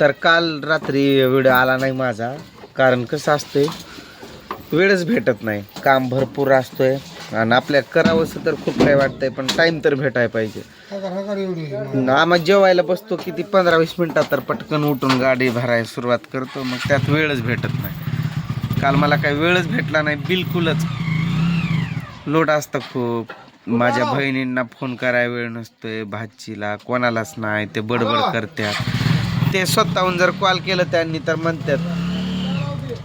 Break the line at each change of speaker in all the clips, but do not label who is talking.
तर काल रात्री व्हिडिओ आला नाही माझा कारण कसं असतंय वेळच भेटत नाही. काम भरपूर असतोय आणि आपल्या करावंसं तर खूप काही वाटतंय पण टाईम तर भेटायला पाहिजे. आम्हाला जेवायला बसतो किती पंधरा वीस मिनिटात तर पटकन उठून गाडी भरायला सुरुवात करतो मग त्यात वेळच भेटत नाही. काल मला काही वेळच भेटला नाही बिलकुलच. लोड असतं खूप. माझ्या बहिणींना फोन करायला वेळ नसतोय भाचीला कोणालाच नाही ते बडबड करतात. ते स्वतःहून जर कॉल केलं त्यांनी तर म्हणतात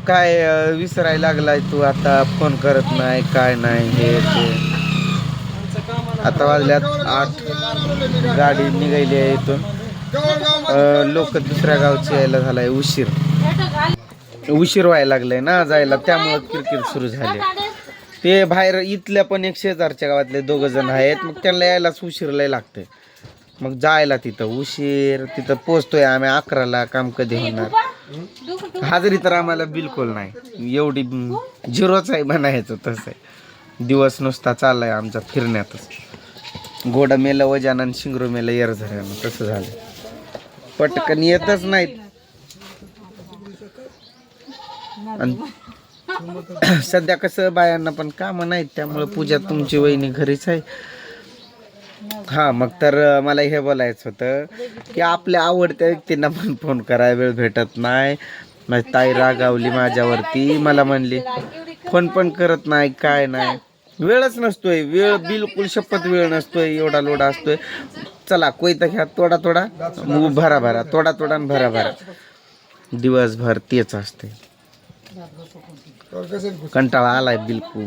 काय विसरायला लागलाय तू आता? फोन करत नाही काय नाही हे ते. आता वाजल्यात आठ. गाडी निघाली आहे इथून. लोक दुसऱ्या गावची यायला झालाय उशीर. उशीर व्हायला लागलाय ना जायला त्यामुळं किरकिर सुरू झाली. ते बाहेर इथल्या पण एक शेजारच्या गावातले दोघ जण आहेत मग त्यांना यायलाच उशीर लय लागते मग जायला तिथं उशीर तिथं पोचतोय आम्ही अकराला काम कधी होणार? हाजरी तर आम्हाला बिलकुल नाही. एवढी झिरोच आहे म्हणायचं तसं. आहे दिवस नुसता चाललाय आमचा फिरण्यातच. गोडा मेलं वजान आणि शिंगरू मेलं यर झऱ्यानं तसं झालं पटकन येतच नाहीत. आणि सध्या कसं बायांना पण कामं नाहीत त्यामुळे पूजा तुमची वहिनी घरीच आहे. हा मग तर मला हे बोलायचं होतं की आपल्या आवडत्या व्यक्तींना पण फोन करायला वेळ भेटत नाही. माझी ताई रागावली माझ्यावरती. मला म्हणली फोन पण करत नाही काय नाही. वेळच नसतोय. वेळ बिलकुल शपथ वेळ नसतोय. एवढा लोडा असतोय. चला कोयता घ्या. तोडा तोडा. भरा भरा. तोडा तोडा आणि भरा भरा. दिवसभर तेच असते कंटाळा आलाय बिलकुल.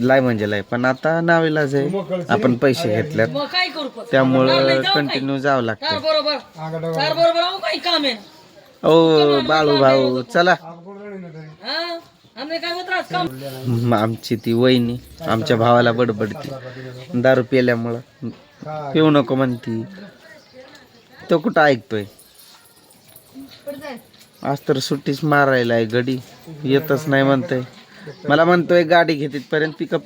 लाय म्हणजे लाय. पण आता नावेलाच आहे. आपण पैसे घेतल्यात.
मग काय करू पण?
त्यामुळं कंटिन्यू जावं लागतं
बरोबर. चार बरोबर अहो काही काम आहे.
ओ बाळू भाऊ चला.
हा? आम्ही काय होत राहत काम?
म- आमची ती वहिनी आमच्या भावाला बडबडती. दारू पिल्यामुळं. पिऊ नको म्हणती. तो कुठं ऐकतोय? आज तर सुट्टीच मारायला आहे गडी. येतच नाही म्हणतोय. मला म्हणतोय गाडी घेते पर्यंत पिकअप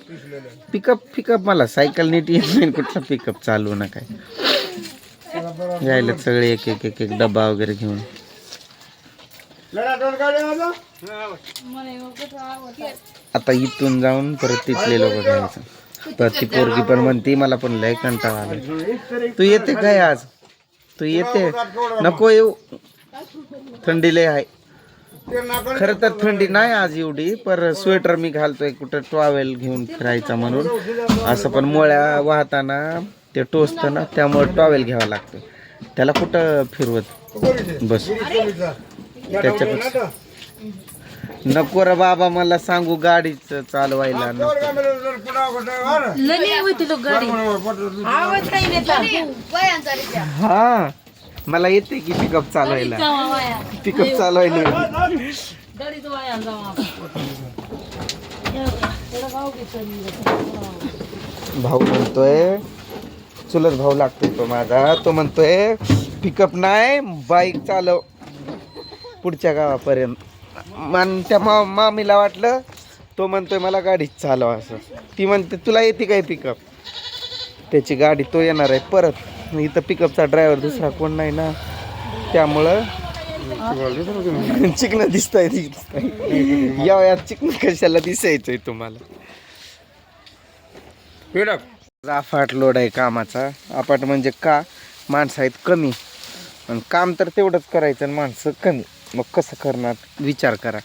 पिकअप पिकअप मला. सायकल नीट येत नाही कुठला पिकअप चालू ना काय. यायला सगळे एक एक एक एक डब्बा वगैरे घेऊन. आता इथून जाऊन परत तिथले लोक घ्यायचं. तर ती पोरगी पण म्हणती मला पण लय कंटाळा आला तू येते काय आज? तू येते? नको येऊ. थंडी लय आहे. खरं तर थंडी नाही आज एवढी पर स्वेटर मी घालतोय कुठं टॉवेल घेऊन फिरायचा म्हणून. असं पण मोळ्या वाहताना ते टोचतं ना त्यामुळे टॉवेल घ्यावा लागतं. त्याला कुठं फिरवत? बस. त्याच्यापेक्षा. नको रे बाबा मला सांगू गाडीच चालवायला नको. हा. मला येते की पिकअप चालवायला. पिकअप चालवायला. भाऊ म्हणतोय चुलत भाऊ लागतोय तो माझा. तो म्हणतोय पिकअप नाही बाईक चालव. पुढच्या गावापर्यंत. मान त्या मा मामीला वाटलं तो म्हणतोय मला गाडीच चालव असं. ती म्हणते तुला येते काय पिकअप त्याची गाडी तो येणार आहे परत. इथं पिकअपचा ड्रायव्हर दुसरा कोण नाही ना. त्यामुळं चिकन दिसत आहे या वयात चिकन कशाला दिसायचंय तुम्हाला? अफाट लोड आहे कामाचा. अफाट म्हणजे का? माणसं आहेत कमी. आणि काम तर तेवढंच करायचं आणि माणसं कमी. मग कसं करणार? विचार करा.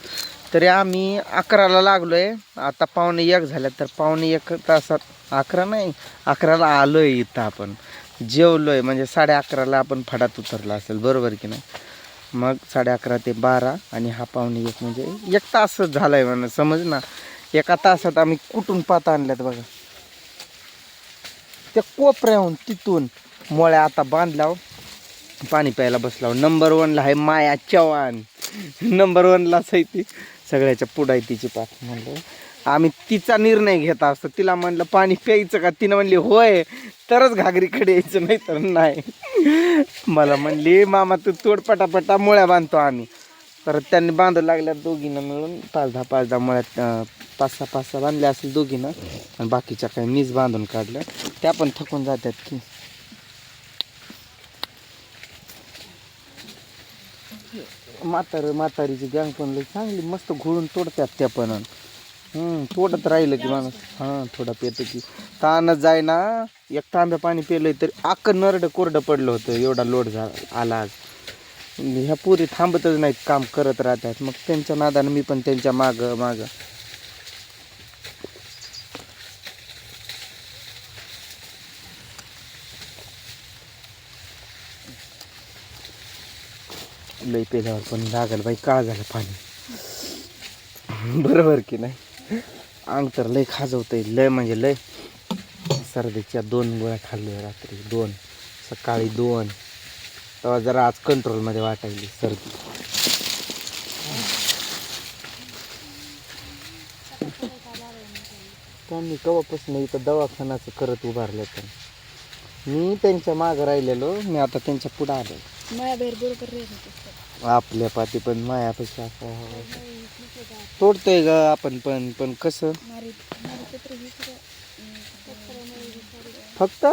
तरी आम्ही अकराला लागलोय. आता पावणे एक झाल्या तर पावणे एक तासात अकरा नाही अकराला आलोय इथं आपण. जेवलोय म्हणजे साडे अकराला आपण फडात उतरला असेल बरोबर की नाही? मग साडे अकरा ते बारा आणि हा पाहुणे एक म्हणजे एक तासच झालाय म्हणा समज ना एका तासात आम्ही कुठून पाता आणल्यात बघा? त्या कोपऱ्याहून तिथून मोळ्या आता बांधल्यावर हो. पाणी प्यायला बसलाव नंबर वनला आहे माया चव्हाण. नंबर वनलाच आहे ती. सगळ्याच्या पुढाय तिची पात म्हणलं. आम्ही तिचा निर्णय घेत असतो. तिला म्हणलं पाणी प्यायचं का? तिनं म्हणली होय. तरच घागरीकडे यायचं नाही तर नाही. मला म्हणली मामा तू तोड पटापटा मुळ्या बांधतो आम्ही. परत त्यांनी बांधू लागल्या दोघीनं मिळून पाच दहा पाच दहा मुळ्यात पाच सहा पाच सहा बांधल्या असेल दोघीनं. आणि बाकीच्या काही मीच बांधून काढल्या त्या पण थकून जातात की. म्हातार म्हातारीची गँग पण लई चांगली मस्त घोळून तोडतात त्या पण. तोडत राहिलं की माणूस. हां थोडा पेतो की. ताणच जाय ना एक तांब्या पाणी पेलं तर अख्खं नरडं कोरडं पडलं होतं. एवढा लोड झाला आला आज. ह्या पुरी थांबतच नाहीत काम करत राहतात. मग त्यांच्या नादानं मी पण त्यांच्या मागं मागं. लई पेल्यावर पण लागल बाई काळ झालं पाणी? बरोबर की नाही? अंग तर लय खाजवतंय लय म्हणजे लय. सर्दीच्या दोन गोळ्या खाल्ल्या रात्री दोन. सकाळी दोन. तेव्हा जरा आज कंट्रोलमध्ये वाटायली सर्दी. त्यांनी कवापासून इथं दवाखानाचं करत उभारलं पण मी त्यांच्या मागं राहिलेलो मी आता त्यांच्या पुढं आलो
माया बाहेर बरोबर
आपल्या पाठी पण मायापेक्षा असं तोडतोय ग आपण पण पण कसं? फक्त?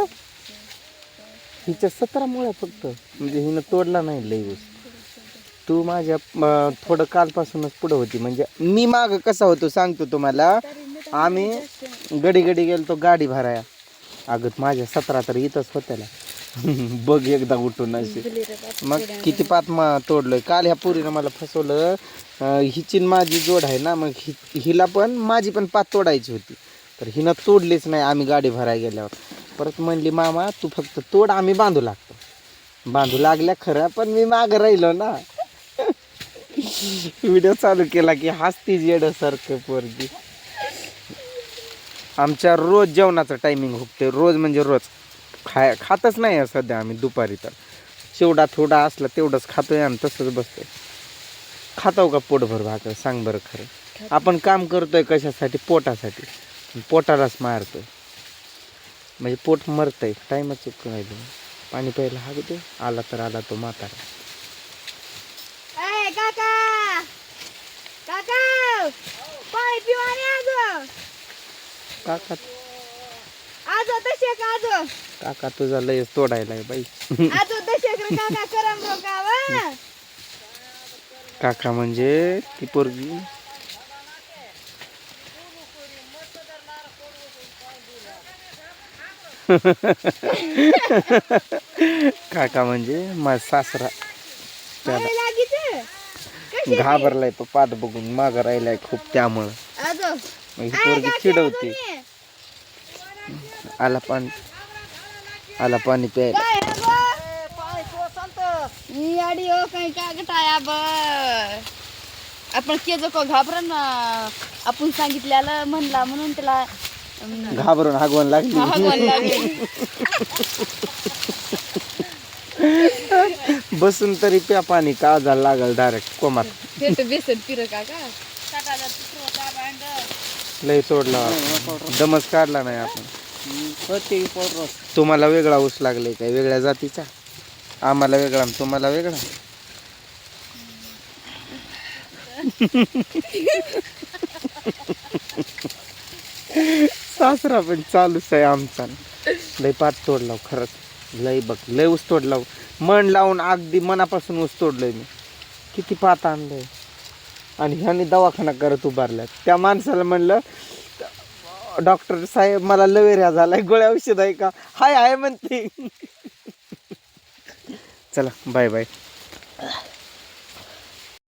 हिच्या सतरा मुळ्या फक्त. म्हणजे हिनं तोडला नाही लई ऊस तू माझ्या थोडं कालपासूनच पुढं होती. म्हणजे मी माग कसा होतो सांगतो तुम्हाला. आम्ही गडी गडी गेलतो गाडी भराया. अगं माझ्या सतरा तर इथंच होत्याला. बघ एकदा उठून अशी. मग किती पात मा तोडलोय. काल ह्या पुरीनं मला फसवलं. अं, हिची न माझी जोड आहे ना मग हि हिला पण माझी पण पात तोडायची होती. तर हिनं तोडलीच नाही आम्ही गाडी भरायला गेल्यावर. परत म्हणली मामा तू फक्त तोड आम्ही बांधू लागतो. बांधू लागल्या खरं पण मी मागं राहिलो ना. व्हिडिओ चालू केला की हसती येण्यासारखं पोरगी. आमच्या रोज जेवणाचं टायमिंग हुकते रोज म्हणजे रोज. खाय खातच नाही आहे सध्या आम्ही दुपारी तर. शेवडा थोडा असला तेवढंच खातोय आणि तसंच बसतोय. खातो का पोटभर भाकर? सांग बरं खरं. आपण काम करतोय कशासाठी? पोटासाठी. पोटालाच मारतोय. म्हणजे पोट मरतंय. टाईमच चुकून राहिलं पाणी प्यायला हा दे. आला तर आला तो म्हातारा.
काका आज
काका
आज दशक आज.
काका तुझा लय तोडायला बाई.
आज दशक रे काका करम रो गावा
काका म्हणजे ती पोरगी. काका म्हणजे माझा सासरा. त्याला घाबरलाय तो पाठ बघून माग राहिलाय खूप त्यामुळं. पोरगी चिडवते. आला पाणी. आला पाणी प्यायला.
काय मी आडी हो का आपण केजो को ना आपण सांगितल्याला म्हणला म्हणून त्याला
घाबरून हागवण लागली. बसून तरी प्या पाणी काळजाला लागल डायरेक्ट कोमात.
बेसन पिर काका
लय तोडला दमच काढला नाही आपण. तुम्हाला वेगळा ऊस लागले काय? वेगळ्या जातीचा? आम्हाला वेगळा आणि तुम्हाला वेगळा? सासरा पण चालूच आहे आमचा. लय पाठ तोडला खरंच. लय बघ लय ऊस तोडला मन लावून अगदी मनापासून ऊस तोडलंय मी. किती पात आणलंय. आणि ह्याने दवाखाना करत उभारल्या त्या माणसाला म्हणलं डॉक्टर साहेब मला लवेऱ्या झालाय गोळ्या औषध आहे का? हाय आहे म्हणते. चला बाय बाय.